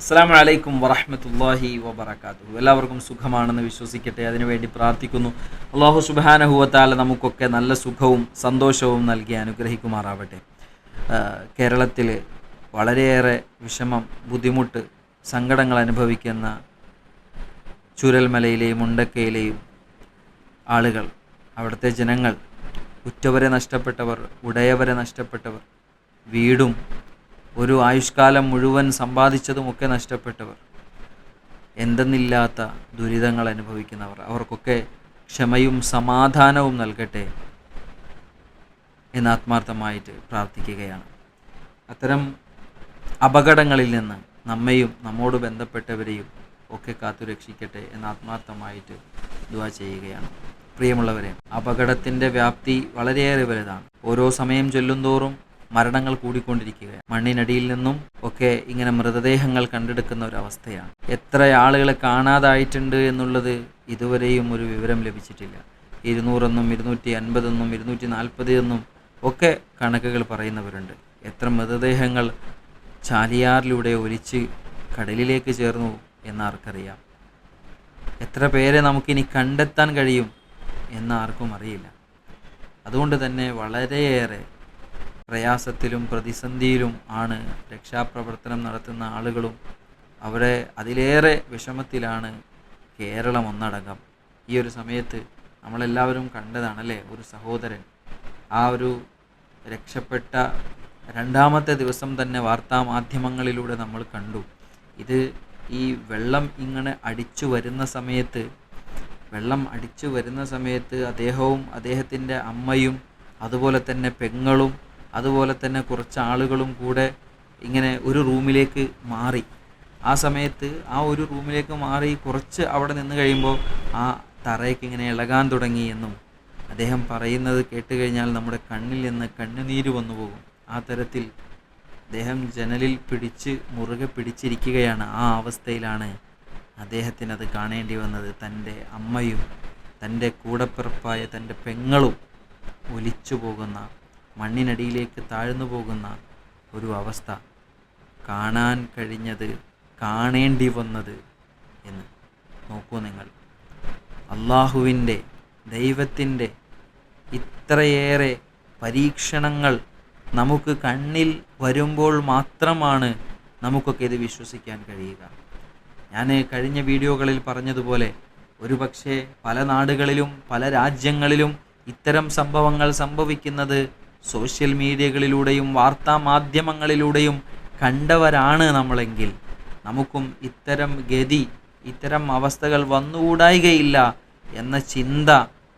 അസ്സാം വലൈക്കും വറഹമത്തല്ലാഹി വബർക്കാത്തു എല്ലാവർക്കും സുഖമാണെന്ന് വിശ്വസിക്കട്ടെ. അതിനുവേണ്ടി പ്രാർത്ഥിക്കുന്നു. അള്ളാഹു സുബാനഹുവത്താല നമുക്കൊക്കെ നല്ല സുഖവും സന്തോഷവും നൽകി അനുഗ്രഹിക്കുമാറാവട്ടെ. കേരളത്തിൽ വളരെയേറെ വിഷമം ബുദ്ധിമുട്ട് സങ്കടങ്ങൾ അനുഭവിക്കുന്ന ചുരൽമലയിലെയും മുണ്ടക്കയിലെയും ആളുകൾ അവിടുത്തെ ജനങ്ങൾ ഉറ്റവരെ നഷ്ടപ്പെട്ടവർ ഉടയവരെ നഷ്ടപ്പെട്ടവർ വീടും ഒരു ആയുഷ്കാലം മുഴുവൻ സമ്പാദിച്ചതുമൊക്കെ നഷ്ടപ്പെട്ടവർ. എന്തെന്നില്ലാത്ത ദുരിതങ്ങൾ അനുഭവിക്കുന്നവർ. അവർക്കൊക്കെ ക്ഷമയും സമാധാനവും നൽകട്ടെ എന്ന് ആത്മാർത്ഥമായിട്ട് പ്രാർത്ഥിക്കുകയാണ്. അത്തരം അപകടങ്ങളിൽ നിന്ന് നമ്മയും നമ്മോട് ബന്ധപ്പെട്ടവരെയും ഒക്കെ കാത്തു രക്ഷിക്കട്ടെ എന്ന് ആത്മാർത്ഥമായിട്ട് ദുവാ ചെയ്യുകയാണ്. പ്രിയമുള്ളവരെ അപകടത്തിന്റെ വ്യാപ്തി വളരെയേറെ വലുതാണ്. ഓരോ സമയം ചെല്ലുന്തോറും മരണങ്ങൾ കൂടിക്കൊണ്ടിരിക്കുകയാണ്. മണ്ണിനടിയിൽ നിന്നും ഒക്കെ ഇങ്ങനെ മൃതദേഹങ്ങൾ കണ്ടെടുക്കുന്ന ഒരു അവസ്ഥയാണ്. എത്ര ആളുകളെ കാണാതായിട്ടുണ്ട് എന്നുള്ളത് ഇതുവരെയും ഒരു വിവരം ലഭിച്ചിട്ടില്ല. ഇരുന്നൂറെന്നും ഇരുന്നൂറ്റി അൻപതെന്നും ഇരുന്നൂറ്റി നാൽപ്പത് എന്നും ഒക്കെ കണക്കുകൾ പറയുന്നവരുണ്ട്. എത്ര മൃതദേഹങ്ങൾ ചാലിയാറിലൂടെ ഒലിച്ച് കടലിലേക്ക് ചേർന്നു എന്നാർക്കറിയാം. എത്ര പേരെ നമുക്കിനി കണ്ടെത്താൻ കഴിയും എന്നാർക്കും അറിയില്ല. അതുകൊണ്ട് തന്നെ വളരെയേറെ പ്രയാസത്തിലും പ്രതിസന്ധിയിലും ആണ് രക്ഷാപ്രവർത്തനം നടത്തുന്ന ആളുകളും അവരെ അതിലേറെ വിഷമത്തിലാണ് കേരളം ഒന്നടങ്കം. ഈ ഒരു സമയത്ത് നമ്മളെല്ലാവരും കണ്ടതാണല്ലേ ഒരു സഹോദരൻ. ആ ഒരു രക്ഷപ്പെട്ട രണ്ടാമത്തെ ദിവസം തന്നെ വാർത്താ മാധ്യമങ്ങളിലൂടെ നമ്മൾ കണ്ടു. ഇത് ഈ വെള്ളം ഇങ്ങനെ അടിച്ചു വരുന്ന സമയത്ത് വെള്ളം അടിച്ചു വരുന്ന സമയത്ത് അദ്ദേഹവും അദ്ദേഹത്തിന്റെ അമ്മയും അതുപോലെ തന്നെ പെങ്ങളും അതുപോലെ തന്നെ കുറച്ച് ആളുകളും കൂടെ ഇങ്ങനെ ഒരു റൂമിലേക്ക് മാറി. ആ സമയത്ത് ആ ഒരു റൂമിലേക്ക് മാറി കുറച്ച് അവിടെ നിന്ന് കഴിയുമ്പോൾ ആ തറയ്ക്ക് ഇങ്ങനെ ഇളകാൻ തുടങ്ങി എന്നും അദ്ദേഹം പറയുന്നത് കേട്ട് കഴിഞ്ഞാൽ നമ്മുടെ കണ്ണിൽ നിന്ന് കണ്ണുനീര് വന്നു പോകും. ആ തരത്തിൽ അദ്ദേഹം ജനലിൽ പിടിച്ച് മുറുകെ പിടിച്ചിരിക്കുകയാണ്. ആ അവസ്ഥയിലാണ് അദ്ദേഹത്തിന് അത് കാണേണ്ടി വന്നത്. തന്റെ അമ്മയും തന്റെ കൂടപ്പിറപ്പായ തന്റെ പെങ്ങളും ഒലിച്ചു പോകുന്ന മണ്ണിനടിയിലേക്ക് താഴ്ന്നു പോകുന്ന ഒരു അവസ്ഥ കാണാൻ കഴിഞ്ഞത് കാണേണ്ടി വന്നത് എന്ന്. നോക്കൂ നിങ്ങൾ. അള്ളാഹുവിന്റെ ദൈവത്തിന്റെ ഇത്രയേറെ പരീക്ഷണങ്ങൾ നമുക്ക് കണ്ണിൽ വരുമ്പോൾ മാത്രമാണ് നമുക്കൊക്കെ ഇത് വിശ്വസിക്കാൻ കഴിയുക. ഞാൻ കഴിഞ്ഞ വീഡിയോകളിൽ പറഞ്ഞതുപോലെ ഒരുപക്ഷെ പല നാടുകളിലും പല രാജ്യങ്ങളിലും ഇത്തരം സംഭവങ്ങൾ സംഭവിക്കുന്നത് സോഷ്യൽ മീഡിയകളിലൂടെയും വാർത്താ മാധ്യമങ്ങളിലൂടെയും കണ്ടവരാണ് നമ്മളെങ്കിൽ. നമുക്കും ഇത്തരം ഗതി ഇത്തരം അവസ്ഥകൾ വന്നുകൂടായികയില്ല എന്ന ചിന്ത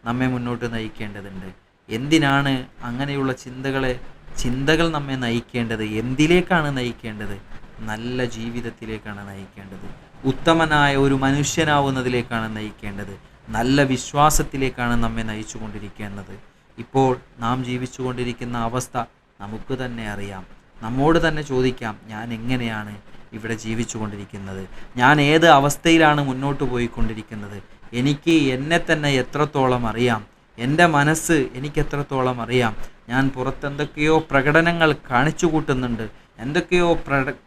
നമ്മെ മുന്നോട്ട് നയിക്കേണ്ടതുണ്ട്. എന്തിനാണ് അങ്ങനെയുള്ള ചിന്തകളെ ചിന്തകൾ നമ്മെ നയിക്കേണ്ടത്? എന്തിലേക്കാണ് നയിക്കേണ്ടത്? നല്ല ജീവിതത്തിലേക്കാണ് നയിക്കേണ്ടത്. ഉത്തമനായ ഒരു മനുഷ്യനാവുന്നതിലേക്കാണ് നയിക്കേണ്ടത്. നല്ല വിശ്വാസത്തിലേക്കാണ് നമ്മെ നയിച്ചു കൊണ്ടിരിക്കേണ്ടത് ഇപ്പോൾ നാം ജീവിച്ചുകൊണ്ടിരിക്കുന്ന അവസ്ഥ നമുക്ക് തന്നെ അറിയാം. നമ്മോട് തന്നെ ചോദിക്കാം ഞാൻ എങ്ങനെയാണ് ഇവിടെ ജീവിച്ചുകൊണ്ടിരിക്കുന്നത്? ഞാൻ ഏത് അവസ്ഥയിലാണ് മുന്നോട്ട് പോയിക്കൊണ്ടിരിക്കുന്നത്? എനിക്ക് എന്നെ തന്നെ എത്രത്തോളം അറിയാം? എന്റെ മനസ്സ് എനിക്ക് എത്രത്തോളം അറിയാം? ഞാൻ പുറത്തെന്തൊക്കെയോ പ്രകടനങ്ങൾ കാണിച്ചു കൂട്ടുന്നുണ്ട് എന്തൊക്കെയോ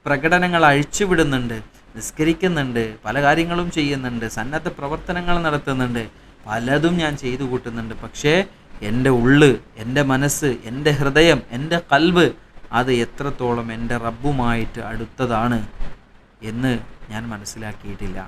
പ്രകടനങ്ങൾ അഴിച്ചുവിടുന്നുണ്ട്. നിസ്കരിക്കുന്നുണ്ട്. പല കാര്യങ്ങളും ചെയ്യുന്നുണ്ട്. സന്നദ്ധ പ്രവർത്തനങ്ങൾ നടത്തുന്നുണ്ട്. പലതും ഞാൻ ചെയ്തു കൂട്ടുന്നുണ്ട് പക്ഷേ എന്റെ ഉള്ള് എന്റെ മനസ്സ് എന്റെ ഹൃദയം എന്റെ കൽവ് അത് എത്രത്തോളം എന്റെ റബ്ബുമായിട്ട് അടുത്തതാണ് എന്ന് ഞാൻ മനസ്സിലാക്കിയിട്ടില്ല.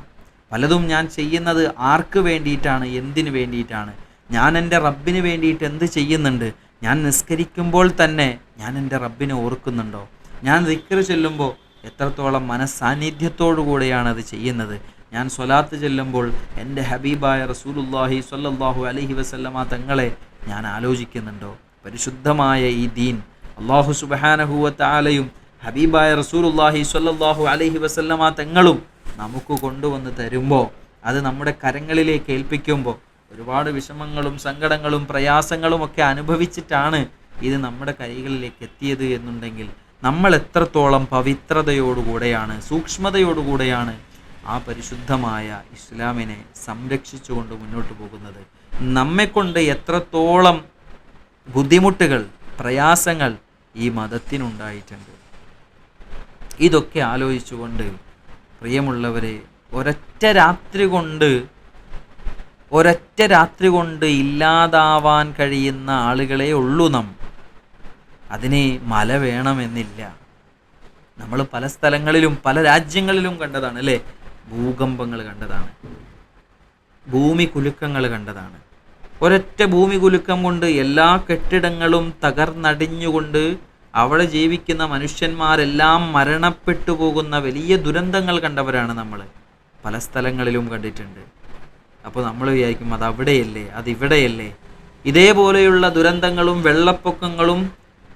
പലതും ഞാൻ ചെയ്യുന്നത് ആർക്ക് വേണ്ടിയിട്ടാണ് എന്തിനു വേണ്ടിയിട്ടാണ്? ഞാൻ എന്റെ റബ്ബിന് വേണ്ടിയിട്ട് എന്ത് ചെയ്യുന്നുണ്ട്? ഞാൻ നിസ്കരിക്കുമ്പോൾ തന്നെ ഞാൻ എന്റെ റബ്ബിനെ ഓർക്കുന്നുണ്ടോ? ഞാൻ ദിക്കറ് ചെല്ലുമ്പോൾ എത്രത്തോളം മനസ്സാന്നിധ്യത്തോടു കൂടെയാണ് അത് ചെയ്യുന്നത്? ഞാൻ സ്വലാത്ത് ചെല്ലുമ്പോൾ എന്റെ ഹബീബായ റസൂലുല്ലാഹി സ്വല്ലല്ലാഹു അലഹി വസല്ലമ തങ്ങളെ ഞാൻ ആലോചിക്കുന്നുണ്ടോ? പരിശുദ്ധമായ ഈ ദീൻ അള്ളാഹു സുബഹാനഹുവത്താലയും ഹബീബായ റസൂലുല്ലാഹി സ്വല്ലല്ലാഹു അലഹി വസല്ലമ തങ്ങളും നമുക്ക് കൊണ്ടുവന്ന് തരുമ്പോൾ അത് നമ്മുടെ കരങ്ങളിലേക്ക് ഏൽപ്പിക്കുമ്പോൾ ഒരുപാട് വിഷമങ്ങളും സങ്കടങ്ങളും പ്രയാസങ്ങളും ഒക്കെ അനുഭവിച്ചിട്ടാണ് ഇത് നമ്മുടെ കൈകളിലേക്ക് എത്തിയത് എന്നുണ്ടെങ്കിൽ നമ്മൾ എത്രത്തോളം പവിത്രതയോടുകൂടെയാണ് സൂക്ഷ്മതയോടുകൂടെയാണ് ആ പരിശുദ്ധമായ ഇസ്ലാമിനെ സംരക്ഷിച്ചുകൊണ്ട് മുന്നോട്ട് പോകുന്നത്. നമ്മെക്കൊണ്ട് എത്രത്തോളം ബുദ്ധിമുട്ടുകൾ പ്രയാസങ്ങൾ ഈ മതത്തിനുണ്ടായിട്ടുണ്ട്. ഇതൊക്കെ ആലോചിച്ചുകൊണ്ട് പ്രിയമുള്ളവരെ ഒരൊറ്റ രാത്രി കൊണ്ട് ഒരൊറ്റ രാത്രി കൊണ്ട് ഇല്ലാതാവാൻ കഴിയുന്ന ആളുകളെ ഉള്ളൂ നാം. അതിന് മല വേണമെന്നില്ല. നമ്മൾ പല സ്ഥലങ്ങളിലും പല രാജ്യങ്ങളിലും കണ്ടതാണ് അല്ലേ? ഭൂകമ്പങ്ങൾ കണ്ടതാണ്. ഭൂമി കുലുക്കങ്ങൾ കണ്ടതാണ്. ഒരൊറ്റ ഭൂമി കുലുക്കം കൊണ്ട് എല്ലാ കെട്ടിടങ്ങളും തകർന്നടിഞ്ഞുകൊണ്ട് അവിടെ ജീവിക്കുന്ന മനുഷ്യന്മാരെല്ലാം മരണപ്പെട്ടു പോകുന്ന വലിയ ദുരന്തങ്ങൾ കണ്ടവരാണ് നമ്മൾ. പല സ്ഥലങ്ങളിലും കണ്ടിട്ടുണ്ട്. അപ്പോൾ നമ്മൾ വിചാരിക്കും അത് അവിടെയല്ലേ അത് ഇവിടെയല്ലേ. ഇതേപോലെയുള്ള ദുരന്തങ്ങളും വെള്ളപ്പൊക്കങ്ങളും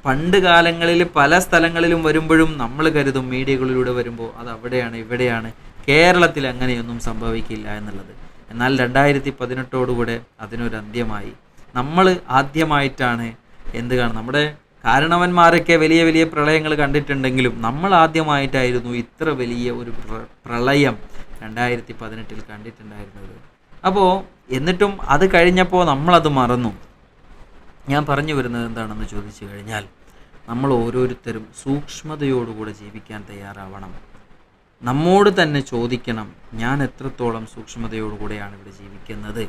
പണ്ട് കാലങ്ങളിൽ പല സ്ഥലങ്ങളിലും വരുമ്പോഴും നമ്മൾ കരുതും മീഡിയകളിലൂടെ വരുമ്പോൾ അത് അവിടെയാണ് ഇവിടെയാണ്. കേരളത്തിൽ അങ്ങനെയൊന്നും സംഭവിക്കില്ല എന്നുള്ളത്. എന്നാൽ രണ്ടായിരത്തി പതിനെട്ടോടുകൂടെ അതിനൊരു അന്ത്യമായി നമ്മൾ ആദ്യമായിട്ടാണ് എന്ത് കാണും നമ്മുടെ കാരണവന്മാരൊക്കെ വലിയ വലിയ പ്രളയങ്ങൾ കണ്ടിട്ടുണ്ടെങ്കിലും നമ്മൾ ആദ്യമായിട്ടായിരുന്നു ഇത്ര വലിയ ഒരു പ്ര- പ്രളയം രണ്ടായിരത്തി പതിനെട്ടിൽ കണ്ടിട്ടുണ്ടായിരുന്നത്. അപ്പോൾ എന്നിട്ടും അത് കഴിഞ്ഞപ്പോൾ നമ്മളത് മറന്നു. ഞാൻ പറഞ്ഞു വരുന്നത് എന്താണെന്ന് ചോദിച്ചു കഴിഞ്ഞാൽ നമ്മൾ ഓരോരുത്തരും സൂക്ഷ്മതയോടുകൂടെ ജീവിക്കാൻ തയ്യാറാവണം. നമ്മോട് തന്നെ ചോദിക്കണം ഞാൻ എത്രത്തോളം സൂക്ഷ്മതയോടുകൂടെയാണ് ഇവിടെ ജീവിക്കുന്നത്?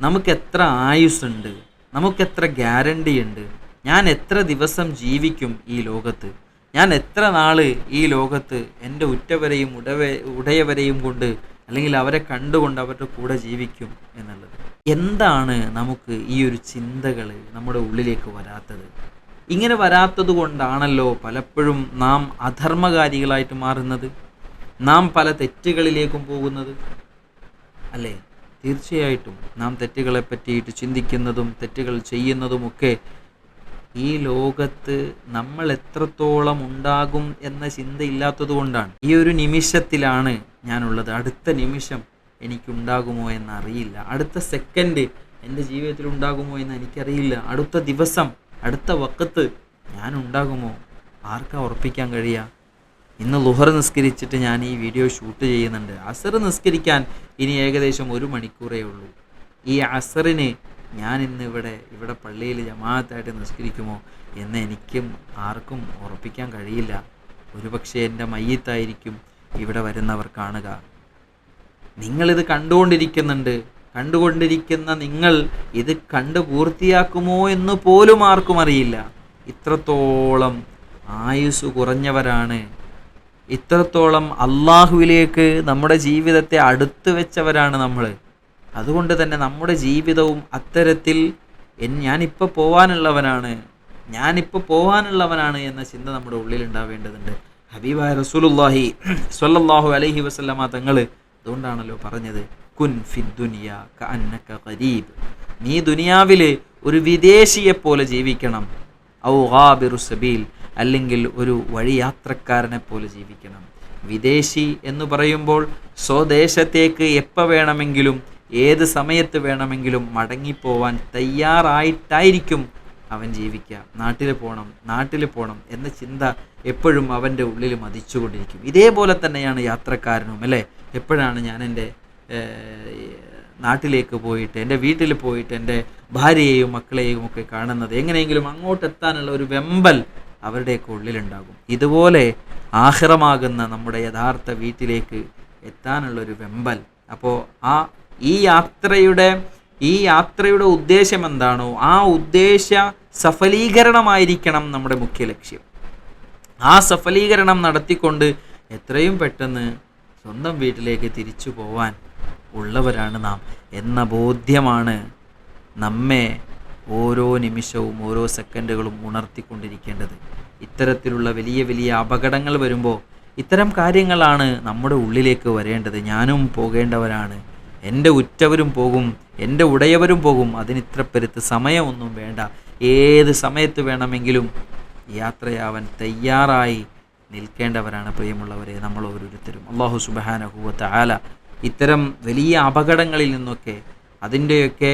നമുക്ക് എത്ര ആയുസ്സുണ്ട്? നമുക്കെത്ര ഗ്യാരണ്ടി ഉണ്ട്? ഞാൻ എത്ര ദിവസം ജീവിക്കും ഈ ലോകത്ത്? ഞാൻ എത്ര നാൾ ഈ ലോകത്ത് എന്റെ ഉറ്റവരെയും ഉടവ ഉടയവരെയും കൊണ്ട് അല്ലെങ്കിൽ അവരെ കണ്ടുകൊണ്ട് അവരുടെ കൂടെ ജീവിക്കും എന്നുള്ളത്? എന്താണ് നമുക്ക് ഈ ഒരു ചിന്തകൾ നമ്മുടെ ഉള്ളിലേക്ക് വരാത്തത്? ഇങ്ങനെ വരാത്തത് കൊണ്ടാണല്ലോ പലപ്പോഴും നാം അധർമ്മകാരികളായിട്ട് മാറുന്നത്. നാം പല തെറ്റുകളിലേക്കും പോകുന്നത്? അല്ലേ? തീർച്ചയായിട്ടും നാം തെറ്റുകളെ പറ്റിയിട്ട് ചിന്തിക്കുന്നതും തെറ്റുകൾ ചെയ്യുന്നതുമൊക്കെ ഈ ലോകത്ത് നമ്മൾ എത്രത്തോളം ഉണ്ടാകും എന്ന ചിന്തയില്ലാത്തത് കൊണ്ടാണ്. ഈ ഒരു നിമിഷത്തിലാണ് ഞാനുള്ളത്. അടുത്ത നിമിഷം എനിക്കുണ്ടാകുമോ എന്നറിയില്ല. അടുത്ത സെക്കൻഡ് എന്റെ ജീവിതത്തിൽ ഉണ്ടാകുമോ എന്ന് എനിക്കറിയില്ല. അടുത്ത ദിവസം അടുത്ത വക്കത്ത് ഞാൻ ഉണ്ടാകുമോ ആർക്കാ ഉറപ്പിക്കാൻ കഴിയുക ഇന്ന് ലുഹർ നിസ്കരിച്ചിട്ട് ഞാൻ ഈ വീഡിയോ ഷൂട്ട് ചെയ്യുന്നുണ്ട്. അസർ നിസ്കരിക്കാൻ ഇനി ഏകദേശം ഒരു മണിക്കൂറേ ഉള്ളൂ. ഈ അസറിന് ഞാൻ ഇന്ന് ഇവിടെ ഇവിടെ പള്ളിയിൽ ജമാഅത്തായിട്ട് നിസ്കരിക്കുമോ എന്ന് എനിക്കും ആർക്കും ഉറപ്പിക്കാൻ കഴിയില്ല. ഒരുപക്ഷെ എന്റെ മയ്യത്തായിരിക്കും ഇവിടെ വരുന്നവർ കാണുക. നിങ്ങളിത് കണ്ടുകൊണ്ടിരിക്കുന്നുണ്ട്. കണ്ടുകൊണ്ടിരിക്കുന്ന നിങ്ങൾ ഇത് കണ്ടു പൂർത്തിയാക്കുമോ എന്ന് പോലും ആർക്കും അറിയില്ല. ഇത്രത്തോളം ആയുസ് കുറഞ്ഞവരാണ് ഇത്രത്തോളം അള്ളാഹുവിലേക്ക് നമ്മുടെ ജീവിതത്തെ അടുത്ത് വെച്ചവരാണ് നമ്മൾ അതുകൊണ്ട് തന്നെ നമ്മുടെ ജീവിതവും അത്തരത്തിൽ ഞാനിപ്പോൾ പോവാനുള്ളവനാണ് ഞാനിപ്പോൾ പോവാനുള്ളവനാണ് എന്ന ചിന്ത നമ്മുടെ ഉള്ളിൽ ഉണ്ടാവേണ്ടതുണ്ട് ഹബീബായ റസൂലുല്ലാഹി സ്വല്ലല്ലാഹു അലൈഹി വസല്ലമ തങ്ങൾ അതുകൊണ്ടാണല്ലോ പറഞ്ഞത് കുൻ ഫിദ്ദുനിയ കഅന്നക ഖരീബ് നീ ദുനിയാവിൽ ഒരു വിദേശിയെ പോലെ ജീവിക്കണം. ഔ ഗാബിറു സബീൽ. അല്ലെങ്കിൽ ഒരു വഴിയാത്രക്കാരനെ പോലെ ജീവിക്കണം. വിദേശി എന്ന് പറയുമ്പോൾ സ്വദേശത്തേക്ക് എപ്പോൾ വേണമെങ്കിലും ഏത് സമയത്ത് വേണമെങ്കിലും മടങ്ങിപ്പോവാൻ തയ്യാറായിട്ടായിരിക്കും അവൻ ജീവിക്കുക. നാട്ടിൽ പോകണം നാട്ടിൽ പോകണം എന്ന ചിന്ത എപ്പോഴും അവന്റെ ഉള്ളിൽ മതിച്ചുകൊണ്ടിരിക്കും. ഇതേപോലെ തന്നെയാണ് യാത്രക്കാരനും അല്ലേ? എപ്പോഴാണ് ഞാൻ എന്റെ നാട്ടിലേക്ക് പോയിട്ട് എന്റെ വീട്ടിൽ പോയിട്ട് എന്റെ ഭാര്യയെയും മക്കളെയും ഒക്കെ കാണുന്നത്? എങ്ങനെയെങ്കിലും അങ്ങോട്ടെത്താനുള്ള ഒരു വെമ്പൽ അവരുടെയൊക്കെ ഉള്ളിലുണ്ടാകും. ഇതുപോലെ ആഹ്റമാകുന്ന നമ്മുടെ യഥാർത്ഥ വീട്ടിലേക്ക് എത്താനുള്ളൊരു വെമ്പൽ. അപ്പോൾ ആ ഈ യാത്രയുടെ ഈ യാത്രയുടെ ഉദ്ദേശം എന്താണോ ആ ഉദ്ദേശ സഫലീകരണമായിരിക്കണം നമ്മുടെ മുഖ്യ ലക്ഷ്യം. ആ സഫലീകരണം നടത്തിക്കൊണ്ട് എത്രയും പെട്ടെന്ന് സ്വന്തം വീട്ടിലേക്ക് തിരിച്ചു പോവാൻ ഉള്ളവരാണ് നാം എന്ന ബോധ്യമാണ് നമ്മെ ഓരോ നിമിഷവും ഓരോ സെക്കൻഡുകളും ഉണർത്തിക്കൊണ്ടിരിക്കേണ്ടത്. ഇത്തരത്തിലുള്ള വലിയ വലിയ അപകടങ്ങൾ വരുമ്പോൾ ഇത്തരം കാര്യങ്ങളാണ് നമ്മുടെ ഉള്ളിലേക്ക് വരേണ്ടത്. ഞാനും പോകേണ്ടവരാണ്. എന്റെ ഉറ്റവരും പോകും എന്റെ ഉടയവരും പോകും. അതിന് ഇത്ര പെരുത്ത് സമയമൊന്നും വേണ്ട. ഏത് സമയത്ത് വേണമെങ്കിലും യാത്രയാവൻ തയ്യാറായി നിൽക്കേണ്ടവരാണ് പ്രിയമുള്ളവരെ നമ്മൾ ഓരോരുത്തരും. അള്ളാഹു സുബാനഹുവത്ത് ആല ഇത്തരം വലിയ അപകടങ്ങളിൽ നിന്നൊക്കെ അതിന്റെയൊക്കെ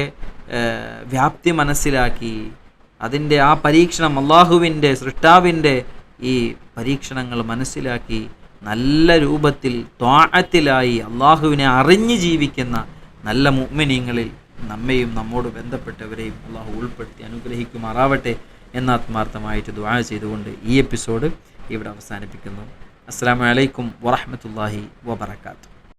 വ്യാപ്തി മനസ്സിലാക്കി അതിന്റെ ആ പരീക്ഷണം അള്ളാഹുവിന്റെ സൃഷ്ടാവിന്റെ ഈ പരീക്ഷണങ്ങൾ മനസ്സിലാക്കി നല്ല രൂപത്തിൽ ത്വാഴത്തിലായി അള്ളാഹുവിനെ അറിഞ്ഞ് ജീവിക്കുന്ന നല്ല മുഅ്മിനീങ്ങളിൽ നമ്മയും നമ്മോട് ബന്ധപ്പെട്ടവരെയും അള്ളാഹു ഉൾപ്പെടുത്തി അനുഗ്രഹിക്കുമാറാവട്ടെ എന്ന് ആത്മാർത്ഥമായിട്ട് ദ്വാ ചെയ്തുകൊണ്ട് ഈ എപ്പിസോഡ് ഇവിടെ അവസാനിപ്പിക്കുന്നു. അസ്സാം വലൈക്കും വറഹമത്തല്ലാഹി വബർക്കാത്തു